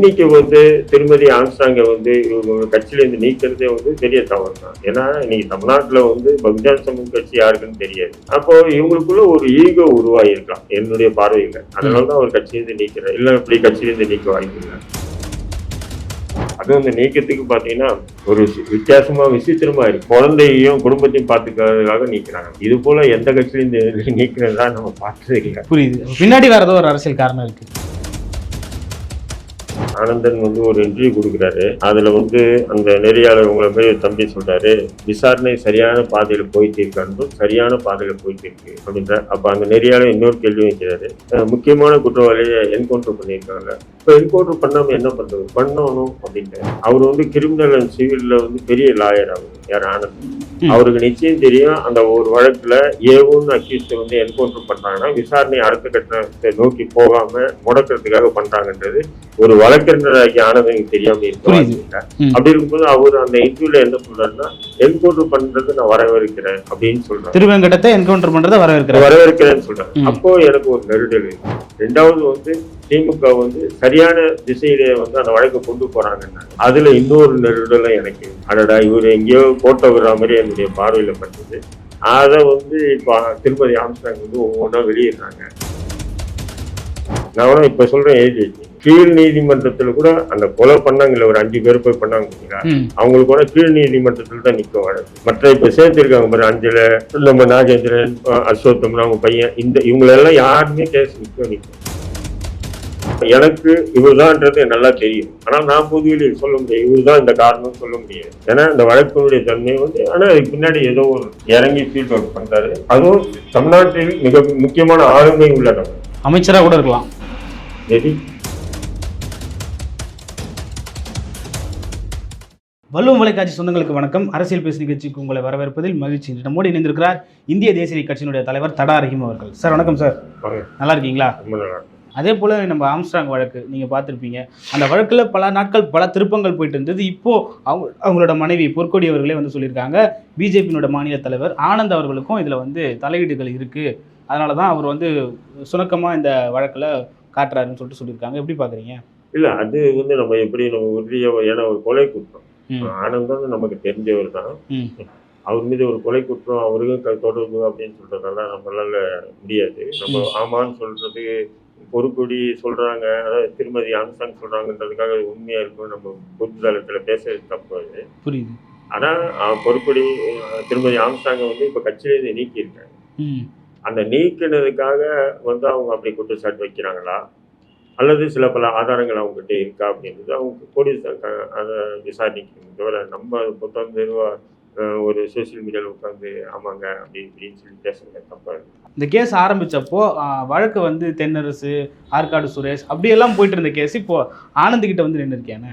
இன்னைக்கு வந்து திருமதி ஆம்ஸ்டாங்கை வந்து இவங்க கட்சியில இருந்து நீக்கிறதே வந்து பெரிய தவறு தான் ஏன்னா இன்னைக்கு தமிழ்நாட்டுல வந்து பகுஜன் சமூக கட்சி யாருக்குன்னு தெரியாது. அப்போ இவங்களுக்குள்ள ஒரு ஈகோ உருவாகி இருக்கலாம் என்னுடைய பார்வையில. அதனால தான் அவர் கட்சியிலிருந்து நீக்கிறார். இல்ல இப்படி கட்சியிலிருந்து நீக்க வாய்ப்பு இல்லை. அதுவும் இந்த நீக்கத்துக்கு பாத்தீங்கன்னா ஒரு வித்தியாசமா விசித்திரமா இருக்கு. குழந்தையையும் குடும்பத்தையும் பாத்துக்கிறதுக்காக நீக்கிறாங்க. இது போல எந்த கட்சியிலிருந்து நீக்கிறதா நம்ம பார்த்ததே இல்லை. புரியுது. பின்னாடி வேற ஏதோ ஒரு அரசியல் காரணம் இருக்கு. ஆனந்தன் வந்து ஒரு இன்டர்வியூ கொடுக்குறாரு. அதுல வந்து அந்த நெறியாளர் உங்களை மாதிரி தம்பி சொல்றாரு விசாரணை சரியான பாதையில போயிட்டு இருக்கான்னு சரியான பாதையில போயிட்டு இருக்கு அப்படின்ற அப்ப அந்த நெறியாளர் இன்னொரு கேள்வி வைக்கிறாரு. முக்கியமான குற்றவாளியை என்கவுண்டர் பண்ணியிருக்காங்க. இப்ப என்கவுண்டர் பண்ணாம என்ன பண்றது? பண்ணணும் அப்படின்ட்டு அவர் வந்து கிரிமினல் அண்ட் சிவில்ல வந்து பெரிய லாயர் அவர் யார்? ஆனந்த். அவருக்கு நிச்சயம் தெரியும் அந்த ஒரு வழக்குல ஏவுன்னு அக்யூஸ்ட் வந்து என்கவுண்டர் பண்றாங்கன்னா விசாரணை அடுத்த கட்டத்தை நோக்கி போகாம முடக்கிறதுக்காக பண்றாங்கன்றது ஒரு வழக்கறிஞராகி ஆனந்தனுக்கு தெரியாம இருக்க. அப்படி இருக்கும்போது அவர் அந்த இன்டர்வியூல என்ன சொல்றாருன்னா என்கவுண்டர் பண்றது நான் வரவேற்கிறேன் அப்படின்னு சொல்றாரு திருவேங்கடத்தை என்கவுண்டர் பண்றதை வரவேற்கிறார் வரவேற்கிறேன்னு சொல்றாரு ம். அப்போ எனக்கு ஒரு நெருடல். ரெண்டாவது வந்து திமுக வந்து சரியான திசையிலே வந்து அந்த வழக்கை கொண்டு போறாங்கன்னா. அதுல இன்னொரு நெருடலும் எனக்கு அடடா இவர் எங்கேயோ போட்டோ விடுற மாதிரி என்னுடைய பார்வையில பட்டது. அதை வந்து இப்போ திருப்பதி ஆம்ஸ்டாங் வந்து ஒவ்வொன்றா வெளியிடுறாங்க. நான் இப்ப சொல்றேன் எழுதி கீழ் நீதிமன்றத்துல கூட அந்த கொலை பண்ணாங்கல்ல ஒரு அஞ்சு பேர் போய் பண்ணாங்க. அவங்களுக்கு கூட கீழ் நீதிமன்றத்தில் தான் நிற்கும் வழக்கு. மற்ற இப்ப சேர்த்திருக்காங்க பாரு அஞ்சல நம்ம நாகேந்திரன் அசோத்தம் அவங்க பையன் இந்த இவங்களெல்லாம் யாருமே கேஸ் நிற்க நிற்கும் எனக்கு இவர்தான்ன்றது எனக்கு நல்லா தெரியும். ஆனா நான் பொதுவில் சொல்ல முடியாது இவர்தான் இந்த காரணம் சொல்ல முடியாது. ஏன்னா இந்த வழக்கினுடைய தன்மை வந்து ஆனா அதுக்கு பின்னாடி ஏதோ ஒரு இறங்கி ஃபீல்ட் ஒர்க் பண்றாரு. அதுவும் தமிழ்நாட்டில் மிக முக்கியமான ஆளுமை உள்ள நபர் அமைச்சரா கூட இருக்கலாம். மேபி வல்லுவம் வலைக்காட்சி சொந்தங்களுக்கு வணக்கம். அரசியல் பேசு நிகழ்ச்சிக்கு உங்களை வரவேற்பதில் மகிழ்ச்சி. நம்மோடு இணைந்திருக்கிறார் இந்திய தேசிய கட்சியினுடைய தலைவர் தடா ரஹீம் அவர்கள். சார் வணக்கம் சார். நல்லா இருக்கீங்களா. அதே போல நம்ம ஆம்ஸ்ட்ராங் வழக்கு நீங்க பார்த்திருப்பீங்க. அந்த வழக்குல பல நாட்கள் பல திருப்பங்கள் போயிட்டு இருந்தது. இப்போ அவங்க அவங்களோட மனைவி பொற்கொடி அவர்களே வந்து சொல்லியிருக்காங்க. பிஜேபியினோட மாநில தலைவர் ஆனந்த் அவர்களுக்கும் இதுல வந்து தலையீடுகள் இருக்கு. அதனால தான் அவர் வந்து சுணக்கமா இந்த வழக்குல காட்டுறாருன்னு சொல்லிட்டு சொல்லியிருக்காங்க. எப்படி பாக்குறீங்க? இல்ல அது வந்து நம்ம எப்படி நம்ம உறுதியா ஏன்னா ஒரு கொலை குற்றம். ஆனந்தம் நமக்கு தெரிஞ்சவர் தான். அவர் மீது ஒரு கொலை குற்றம் அவருக்கும் தொடர்பு அப்படின்னு சொல்றதால நம்மளால முடியாது. நம்ம ஆமான்னு சொல்றது பொறுப்புடி சொல்றாங்க. அதாவது திருமதி ஆம்சாங் சொல்றாங்கன்றதுக்காக உண்மையா இருக்கும் நம்ம பொதுதளத்துல பேசுறது தப்பு அது. புரியுது. ஆனா பொறுப்புடி திருமதி ஆம்சாங்க வந்து இப்ப கட்சியிலேருந்து நீக்கியிருக்காங்க. அந்த நீக்கினதுக்காக வந்து அவங்க அப்படி குற்றச்சாட்டு வைக்கிறாங்களா? அல்லது சில பல ஆதாரங்கள் அவங்ககிட்ட இருக்கா அப்படின்றது அவங்க போலீஸ் அதை விசாரிக்கணும் தவிர நம்ம அஹ், ஒரு சோஷியல் மீடியாவில் உட்காந்து ஆமாங்க அப்படி இப்படின்னு சொல்லி பேசுறது தப்பா இருக்கு. இந்த கேஸ் ஆரம்பிச்சப்போ ஆ, வழக்கு வந்து தென்னரசு ஆற்காடு சுரேஷ் அப்படியெல்லாம் போயிட்டு இருந்த கேஸ் இப்போ ஆனந்த் கிட்ட வந்து நின்று இருக்கேன்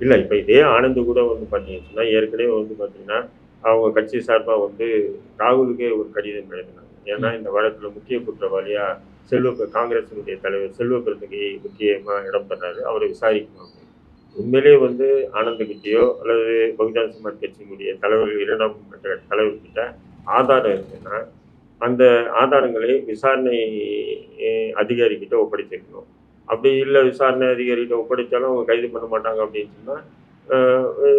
இல்லை இப்போ இதே ஆனந்த் கூட வந்து பார்த்தீங்கன்னா ஏற்கனவே வந்து பார்த்தீங்கன்னா அவங்க கட்சி சார்பாக வந்து ராகுலுக்கே ஒரு கடிதம் எழுதினாங்க. ஏன்னா இந்த வழக்கில் முக்கிய குற்றவாளியா செல்வ காங்கிரசினுடைய தலைவர் செல்வ பிறந்தகை முக்கியமாக இடம் பெறாரு. அவரை விசாரிக்கணும் உண்மையிலே வந்து ஆனந்தகிட்டயோ அல்லது பகுஜன் சமாஜ் கட்சியினுடைய தலைவர்கள் இரண்டாம் கட்ட தலைவர்கிட்ட ஆதாரம் இருந்ததுன்னா அந்த ஆதாரங்களை விசாரணை அஹ், அதிகாரிகிட்ட ஒப்படைச்சிருக்கணும். அப்படி இல்லை விசாரணை அதிகாரிகிட்ட ஒப்படைச்சாலும் அவங்க கைது பண்ண மாட்டாங்க அப்படின்னு சொன்னால்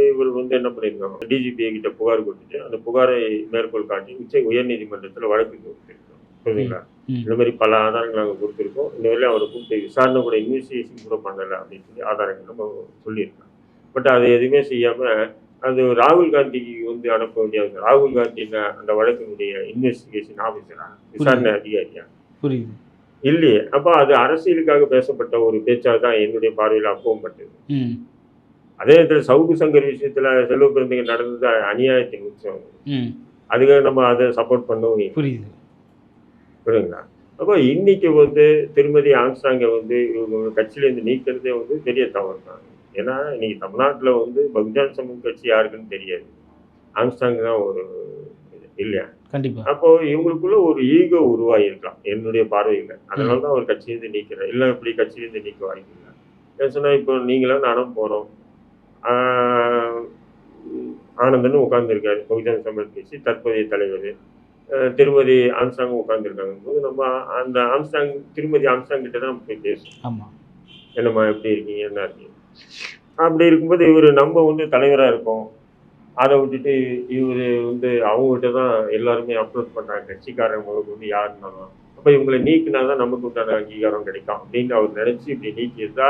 இவர் வந்து என்ன பண்ணியிருக்காங்க டிஜிபிஐ கிட்ட புகார் கொடுத்துட்டு அந்த புகாரை மேற்கோள் காட்டி உச்ச உயர்நீதிமன்றத்தில் வழக்கு கொடுத்துருக்கோம் புரியுதுங்களா. இந்த மாதிரி பல ஆதாரங்கள் நாங்கள் கொடுத்துருக்கோம். இந்த வரையிலும் அவரை கூப்பிட்டு விசாரணை கூட இன்வெஸ்டிகேஷன் கூட பண்ணலை அப்படின்னு சொல்லி ஆதாரங்கள் நம்ம சொல்லியிருக்கோம். பட் அது எதுவுமே செய்யாமல் அது ராகுல் காந்திக்கு வந்து அனுப்ப வேண்டிய அவசியம். ராகுல் காந்தி அந்த வழக்கினுடைய இன்வெஸ்டிகேஷன் ஆஃபீஸரா விசாரணை அதிகாரியா? புரியுது. இல்லையே. அப்போ அது அரசியலுக்காக பேசப்பட்ட ஒரு பேச்சாக தான் என்னுடைய பார்வையில் அப்பவும் பட்டது. அதே நேரத்தில் சவுக்கு சங்கர் விஷயத்துல செல்வ பிறந்தங்க நடந்தது அநியாயத்தின் உச்சம். ம். அதுக்காக நம்ம அதை சப்போர்ட் பண்ணவும். புரியுது. புரியுதுங்களா அப்போ இன்னைக்கு வந்து திருமதி ஆம்ஸ்டாங்கை வந்து இவங்க கட்சியிலேருந்து நீக்கிறதே வந்து பெரிய தவறு தான் ஏன்னா இன்னைக்கு தமிழ்நாட்டில் வந்து பகுஜன் சமூக கட்சி யாருக்குன்னு தெரியாது. ஆம்ஸ்டாங் தான் ஒரு இல்லையா? கண்டிப்பா. அப்போ இவங்களுக்குள்ள ஒரு ஈகோ உருவாகி இருக்கலாம் என்னுடைய பார்வையில். அதனால தான் அவர் கட்சியிலேருந்து நீக்கிறார். இல்லை இப்படி கட்சியிலேருந்து நீக்க வாய்ப்பு இல்லை. ஏன் சொன்னா இப்போ நீங்களும் நானும் போகிறோம் ஆனந்தன் உட்கார்ந்துருக்காரு. பகுஜன் சமாஜ் கட்சி தற்போதைய தலைவர். திருமதி ஆம்ஸ்டாங் உட்கார்ந்துருக்காங்க. போது நம்ம அந்த ஆம்ஸ்டாங் திருமதி ஆம்ஸ்டாங் கிட்ட தான் போய் பேசணும் ஆமா. என்னம்மா எப்படி இருக்கீங்க? என்ன இருக்கீங்க அப்படி இருக்கும்போது இவர் நம்ம வந்து தலைவராக இருக்கோம் அதை விட்டுட்டு இவர் வந்து அவங்ககிட்ட தான் எல்லாருமே அப்ரோச் பண்ணுறாங்க கட்சிக்காரங்களுக்கு வந்து யாருன்னாலும் அப்போ இவங்களை நீக்கினா தான் நமக்கு உண்டான அங்கீகாரம் கிடைக்கும். அப்படின்னு அவர் நினச்சி இப்படி நீக்கியிருந்தா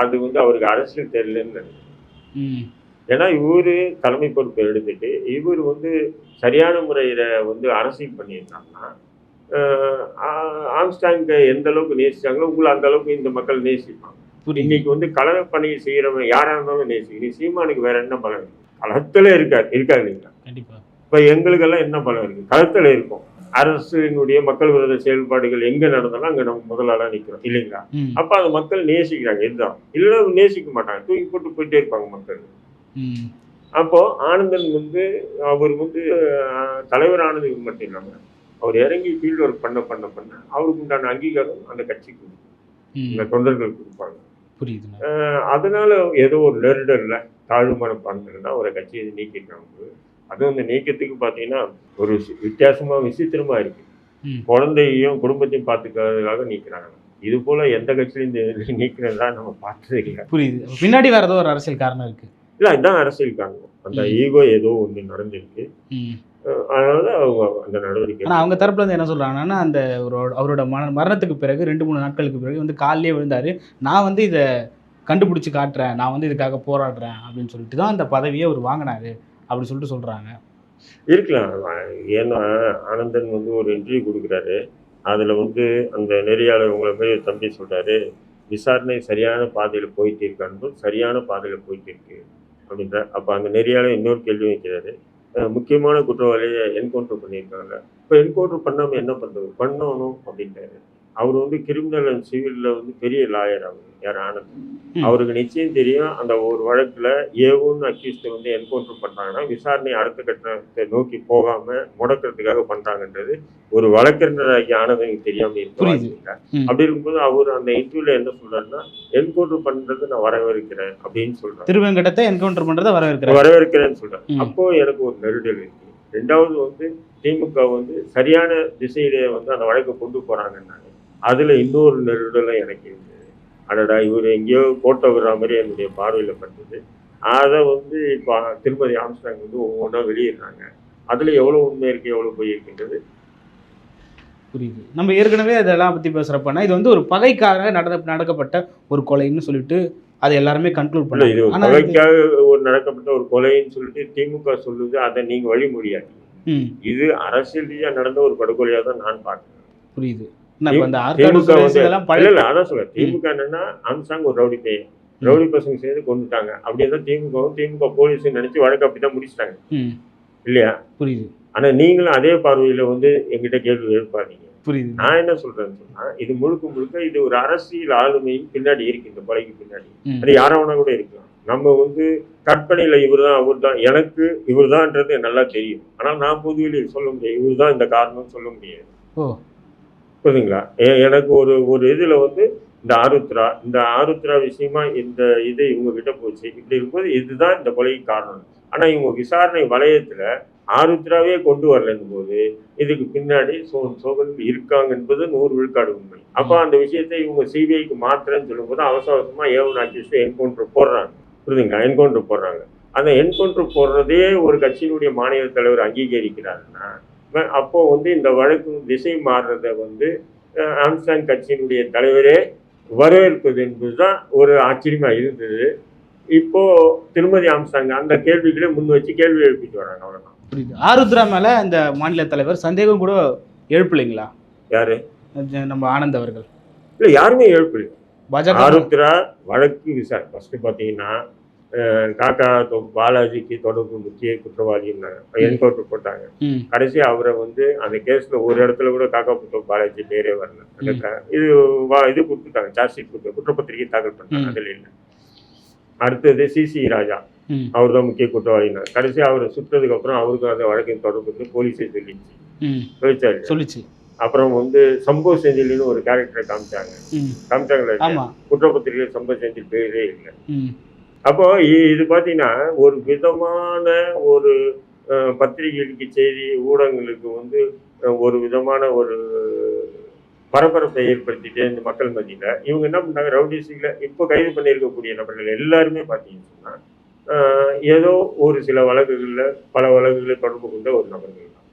அது வந்து அவருக்கு அரசியல் தெரியலன்னு நினைக்கிறேன். ஏன்னா இவர் தலைமை பொறுப்பை எடுத்துட்டு இவர் வந்து சரியான முறையில் வந்து அரசியல் பண்ணியிருந்தாங்கன்னா ஆம்ஸ்டாங்கை எந்த அளவுக்கு நேசிச்சாங்களோ உங்களை அந்த அளவுக்கு இந்த மக்கள் நேசிப்பாங்க. இன்னைக்கு வந்து கலக பணி செய்யறவன் யாரா இருந்தாலும் நேசி நீ சீமானுக்கு வேற என்ன பலம் இருக்கு? களத்துல இருக்காரு இருக்காது இல்லைங்களா கண்டிப்பா. இப்ப எங்களுக்கெல்லாம் என்ன பலம் இருக்கு? களத்துல இருக்கும். அரசினுடைய மக்கள் விரோத செயல்பாடுகள் எங்க நடந்தாலும் அங்க நம்ம முதலாளா நிக்கிறோம் இல்லைங்களா? அப்ப அந்த மக்கள் நேசிக்கிறாங்க இதுதான் இல்ல நேசிக்க மாட்டாங்க. தூக்கி போட்டு போயிட்டே இருப்பாங்க மக்கள். அப்போ ஆனந்தன் வந்து அவர் வந்து தலைவர் ஆனது மட்டும் இல்லாம அவர் இறங்கி ஃபீல்டு ஒர்க் பண்ண பண்ண பண்ண அவருக்கு உண்டான அங்கீகாரம் அந்த கட்சிக்கு இந்த தொண்டர்கள் கொடுப்பாங்க. புரியுதுண்ணா அஹ், அதனால ஏதோ ஒரு நெருடல்ல தாழ்வு மனப்பான்மையில தான் ஒரு கட்சியை நீக்கிட்டாங்க. அதுவும் அந்த நீக்கத்துக்கு பார்த்தீங்கன்னா ஒரு சி- வித்தியாசமா விசித்திரமா இருக்கு. குழந்தையையும் குடும்பத்தையும் பார்த்துக்கிறதுக்காக நீக்கிறாங்க. இது போல எந்த கட்சியிலும் இந்த நீக்கிறதா நம்ம பார்த்ததே இல்லை. புரியுது. பின்னாடி வேற ஏதோ ஒரு அரசியல் காரணம் இருக்கு. இல்லை இதுதான் அரசியல் காரணம் அந்த. ஈகோ ஏதோ ஒன்று நடந்திருக்கு. அதனால அவங்க அந்த நடவடிக்கை ஆனா அவங்க தரப்புல இருந்து என்ன சொல்றாங்கன்னா அந்த அவரோட மரண மரணத்துக்கு பிறகு ரெண்டு மூணு நாட்களுக்கு பிறகு வந்து காலையிலே விழுந்தாரு. நான் வந்து இதை கண்டுபிடிச்சு காட்டுறேன். நான் வந்து இதுக்காக போராடுறேன் அப்படின்னு சொல்லிட்டு தான் அந்த பதவியை அவர் வாங்கினாரு அப்படி சொல்லிட்டு சொல்றாங்க. இருக்கலாம். ஏன்னா ஆனந்தன் வந்து ஒரு இன்டர்வியூ கொடுக்குறாரு. அதுல வந்து அந்த நெறியாளர் உங்களை போய் தம்பி சொல்றாரு விசாரணை சரியான பாதையில போயிட்டு இருக்கான்னு சரியான பாதையில போயிட்டு இருக்கு. அப்படின்ற அப்போ அந்த நெறியாளர் இன்னொரு கேள்வி வைக்கிறாரு. முக்கியமான குற்றவாளியை என்கவுண்டர் பண்ணியிருக்காங்க. இப்போ என்கவுண்டர் பண்ணாமல் என்ன பண்ணுறது பண்ணணும் அப்படின்றாரு. அவர் வந்து கிரிமினல் அண்ட் சிவில்ல வந்து பெரிய லாயர் அவர் யார் ஆனந்த். அவருக்கு நிச்சயம் தெரியும் அந்த ஒரு வழக்குல ஏவுன்னு அக்யூஸ்ட வந்து என்கவுண்டர் பண்றாங்கன்னா விசாரணை அடுத்த கட்டத்தை நோக்கி போகாம முடக்கிறதுக்காக பண்றாங்கன்றது ஒரு வழக்கறிஞராகிய ஆனந்தனுக்கு தெரியாம இருக்க. அப்படி இருக்கும்போது அவர் அந்த இன்டர்வியூல என்ன சொல்றாருன்னா என்கவுண்டர் பண்றது நான் வரவேற்கிறேன் அப்படின்னு சொல்றாரு. திருவேங்கடத்தை என்கவுண்டர் பண்றதை வரவேற்கிறார் வரவேற்கிறேன்னு சொல்றேன் ம். அப்போ எனக்கு ஒரு நெருடல் இருக்கு. ரெண்டாவது வந்து திமுக வந்து சரியான திசையிலே வந்து அந்த வழக்கை கொண்டு போறாங்கன்னாங்க. அதுல இன்னொரு நெருடலும் எனக்கு இருந்தது அடடா இவர் எங்கேயோ கோட்டை விடுற மாதிரி என்னுடைய பார்வையில பட்டது. அதை வந்து இப்போ திருமதி ஆம்ஸ்டாங் வந்து ஒவ்வொன்றா வெளியிடுறாங்க. அதுல எவ்வளவு உண்மை இருக்கு எவ்வளவு பொய் இருக்கின்றது? புரியுது. நம்ம ஏற்கனவே அதெல்லாம் பத்தி பேசுறப்பனா இது வந்து ஒரு பகைக்காக நடந்த நடக்கப்பட்ட ஒரு கொலைன்னு சொல்லிட்டு அதை எல்லாருமே கன்க்ளூட் இல்ல இது பண்ணாங்க. ஒரு நடக்கப்பட்ட ஒரு கொலைன்னு சொல்லிட்டு திமுக சொல்லுது அதை நீங்க வழிமொழியாங்க ம். இது அரசியல் ரீதியா நடந்த ஒரு படுகொலையா தான் நான் பார்க்கிறேன். புரியுது. திமுக வந்து இல்ல அதான் என்னன்னா அம்சாங் ஒரு ரவுடி பையன். ரவுடி பசங்க சேர்ந்து கொண்டுட்டாங்க. அப்படியே தான் திமுகவும் திமுக போலீஸ் நினைச்சு வழக்கு அப்படிதான் முடிச்சிட்டாங்க. இல்லையா? புரியுது. ஆனா நீங்களும் அதே பார்வையில வந்து எங்கிட்ட கேள்வி எழுப்பாதீங்க. புரியுது. நான் என்ன சொல்றேன்னு சொன்னா இது முழுக்க முழுக்க இது ஒரு அரசியல் ஆளுமையின் பின்னாடி இருக்கு இந்த கொலைக்கு பின்னாடி. அது யாரவனா கூட இருக்கலாம். நம்ம வந்து கற்பனையில இவர் தான் அவர் தான் எனக்கு இவர் தான்ன்றது நல்லா தெரியும். ஆனா நான் பொதுவெளியில் சொல்ல முடியாது. இவர் தான் இந்த காரணம் சொல்ல முடியாது. புரியுதுங்களா? எனக்கு ஒரு ஒரு இதில் வந்து இந்த ஆருத்ரா இந்த ஆருத்ரா விஷயமா இந்த இது இவங்ககிட்ட போச்சு. இப்படி இருக்கும்போது இதுதான் இந்த கொலைக்கு காரணம். ஆனால் இவங்க விசாரணை வளையத்தில் ஆருத்ராவே கொண்டு வரலங்கும் போது இதுக்கு பின்னாடி சோன் சோகன் இருக்காங்க என்பது நூறு விழுக்காடு உண்மை. அப்போ அந்த விஷயத்தை இவங்க சிபிஐக்கு மாத்திரன்னு சொல்லும்போது அவசர அவசரமாக ஏவன் அக்யூஸ்ட் என்கவுண்டர் போடுறாங்க. புரியுதுங்களா? என்கவுண்டர் போடுறாங்க. அந்த என்கவுண்டர் போடுறதே ஒரு கட்சியினுடைய மாநில தலைவர் அங்கீகரிக்கிறாருன்னா வ- அப்போ வந்து இந்த வழக்கு திசை மாறுறத வந்து ஆம்ஸ்டாங் கட்சியினுடைய தலைவரே வரவேற்பது என்பதுதான் ஒரு ஆச்சரியமா இருந்தது. இப்போ திருமதி ஆம்ஸ்டாங் அந்த கேள்விகளே முன் வச்சு கேள்வி எழுப்பிட்டு வராங்க அவ்வளவுதான். புரியுது. ஆருத்ரா மேல இந்த மாநில தலைவர் சந்தேகம் கூட எழுப்பலைங்களா? யாரு? நம்ம ஆனந்த் அவர்கள். இல்ல யாருமே எழுப்பல. பாஜக ஆருத்ரா வழக்கு விசாரணை ஃபர்ஸ்ட் பாத்தீங்கன்னா அஹ், காக்கா பாலாஜிக்கு தொடர்பு முக்கிய குற்றவாளின்னாங்க என்கவுண்டர் போட்டாங்க. கடைசி அவரை வந்து அந்த கேஸ்ல ஒரு இடத்துல கூட காக்கா புத்தகம் பாலாஜி பேரே வரல. இது வா- இது கொடுத்துட்டாங்க. சார்ஜ் ஷீட் கொடுத்து குற்றப்பத்திரிகை தாக்கல் பண்ணாங்க. அதுல இல்லை. அடுத்தது சிசி ராஜா. அவர் தான் முக்கிய குற்றவாளினா கடைசி அவரை சுட்டதுக்கு அப்புறம் அவருக்கு அந்த வழக்கின் தொடர்பு வந்து போலீஸே சொல்லிச்சு. சொல்லுச்சு. அப்புறம் வந்து சம்போ செந்தில்னு ஒரு கேரக்டரை காமிச்சாங்க. காமிச்சாங்களா. குற்றப்பத்திரிகை சம்போ செந்தில் பேரே இல்லை. அப்போ இது பார்த்தீங்கன்னா ஒரு விதமான ஒரு பத்திரிகைகளுக்கு செய்தி ஊடகங்களுக்கு வந்து ஒரு விதமான ஒரு பரபரப்பை ஏற்படுத்திட்டு இந்த மக்கள் மத்தியில இவங்க என்ன பண்ணாங்க ரவுடிஸில் இப்போ கைது பண்ணியிருக்கக்கூடிய நபர்கள் எல்லாருமே பார்த்தீங்கன்னு சொன்னா ஆஹ், ஏதோ ஒரு சில வழக்குகளில் பல வழக்குகளை தொடர்பு கொண்ட ஒரு நபர்கள் தான்.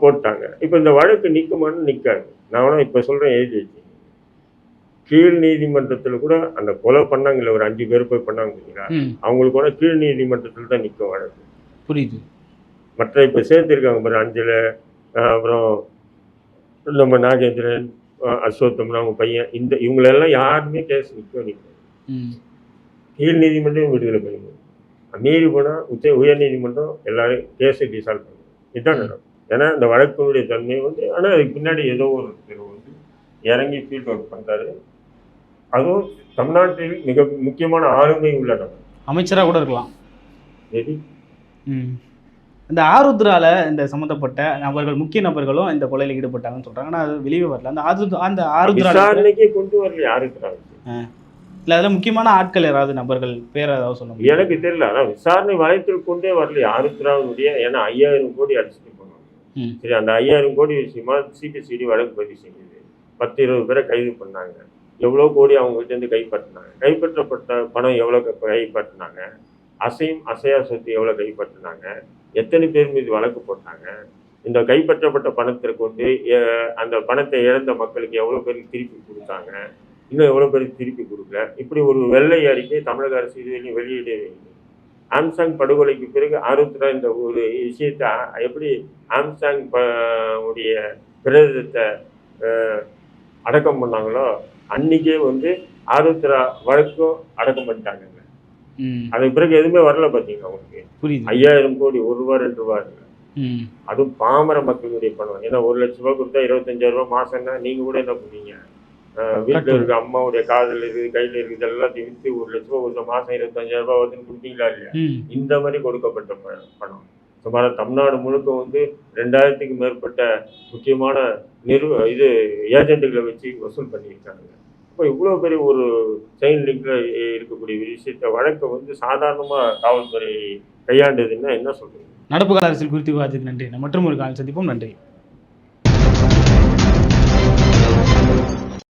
போட்டாங்க. இப்போ இந்த வழக்கு நிற்குமான்னு நிற்காது நான் வேணா இப்போ சொல்கிறேன் எழுதி வச்சு கீழ் நீதிமன்றத்தில் கூட அந்த கொலை பண்ணாங்கல்ல ஒரு அஞ்சு பேர் போய் பண்ணாங்க அவங்களுக்கு கூட கீழ் நீதிமன்றத்தில் தான் நிற்கும் வழக்கு. புரியுது. மற்ற இப்போ சேர்த்துருக்காங்க பாரு அஞ்சல அப்புறம் நம்ம நாகேந்திரன் அஸ்வத்தம்னா அவங்க பையன் இந்த இவங்களெல்லாம் யாருமே கேஸ் நிற்க நிற்கும் ம். கீழ் நீதிமன்றம் விடுதலை பண்ணிடும் மீறி போனால் உச்ச உயர் நீதிமன்றம் எல்லாரும் கேஸை டிசால்வ் பண்ணும் இதுதான் நடக்கும். ஏன்னா இந்த வழக்கினுடைய தன்மை வந்து ஆனால் அதுக்கு பின்னாடி ஏதோ ஒருத்தர் வந்து இறங்கி ஃபீல்ட் ஒர்க் பண்ணுறாரு அதுவும் தமிழ்நாட்டில் மிக முக்கியமான ஆளுமை உள்ள நபர் அமைச்சராக கூட இருக்கலாம். இந்த ஆருத்ரால இந்த சம்மந்தப்பட்ட நபர்கள் முக்கிய நபர்களும் இந்த கொலையில் ஈடுபட்டாங்கன்னு சொல்றாங்க. ஆனால் அது வெளியே வரல. அந்த ஆரு அந்த ஆருத்ரா விசாரணைக்கே கொண்டு வரல யாருக்கிறாங்க இல்லை அதில் முக்கியமான ஆட்கள் யாராவது நபர்கள் பேர் ஏதாவது சொல்ல முடியும்? எனக்கு தெரியல. ஆனா விசாரணை வளையத்தில் கொண்டே வரல ஆருத்ராவுடைய ஏன்னா ஐயாயிரம் கோடி அடிச்சுட்டு போனாங்க. சரி அந்த ஐயாயிரம் கோடி விஷயமா சிபிசிடி வழக்கு பதிவு செஞ்சது பத்து இருபது பேரை கைது பண்ணாங்க. எவ்வளோ கோடி அவங்ககிட்டேருந்து கைப்பற்றினாங்க? கைப்பற்றப்பட்ட பணம் எவ்வளோ கைப்பற்றினாங்க? அசையும் அசையா சொத்து எவ்வளோ கைப்பற்றினாங்க? எத்தனை பேர் மீது வழக்கு போட்டாங்க? இந்த கைப்பற்றப்பட்ட பணத்தை கொண்டு அந்த பணத்தை இழந்த மக்களுக்கு எவ்வளோ பேருக்கு திருப்பி கொடுத்தாங்க? இன்னும் எவ்வளோ பேருக்கு திருப்பி கொடுக்கல? இப்படி ஒரு வெள்ளை அறிக்கை தமிழக அரசு இதுவரையும் வெளியிடவே இல்லை. ஆம்சாங் படுகொலைக்கு பிறகு ஆருத்ரா இந்த ஒரு விஷயத்தை எப்படி ஆம்சாங் ப உடைய பிரதத்தை அடக்கம் பண்ணாங்களோ அன்னைக்கே வந்து ஆருத்ரா வழக்கும் அடக்கம் பண்ணிட்டாங்க அதுக்கு பிறகு எதுவுமே வரல பார்த்தீங்க அவங்களுக்கு புரியுது. ஐயாயிரம் கோடி ஒரு ரூபா ரெண்டு ரூபா ம். அதுவும் பாமர மக்களுடைய பணம். ஏன்னா ஒரு லட்ச ரூபா கொடுத்தா இருபத்தஞ்சாயிரம் ரூபாய் மாசம்னா நீங்க கூட என்ன பண்ணுவீங்க? வீட்டுல. இருக்க அம்மாவுடைய காதல் இருக்குது கையில இருக்குது எல்லாத்தையும் வித்து ஒரு லட்ச ரூபா கொடுத்த மாசம் இருபத்தஞ்சாயிரம் ரூபாய் வந்து கொடுத்தீங்களா இல்லையா? இந்த மாதிரி கொடுக்கப்பட்ட பணம். சுமார் தமிழ்நாடு முழுக்க வந்து ரெண்டாயிரத்துக்கு மேற்பட்ட முக்கியமான நிறு இது ஏஜென்ட்டுகளை வச்சு வசூல் பண்ணியிருக்காங்க. இப்போ இவ்வளோ பெரிய ஒரு செயின் லிங்கில் இருக்கக்கூடிய விஷயத்த வழக்கை வந்து சாதாரணமாக காவல்துறை கையாண்டதுன்னா என்ன சொல்கிறீங்க நடப்பு கால அரசியல் குறித்து விவாதத்துக்கு நன்றி. மற்றும் ஒரு காலம் சந்திப்போம். நன்றி.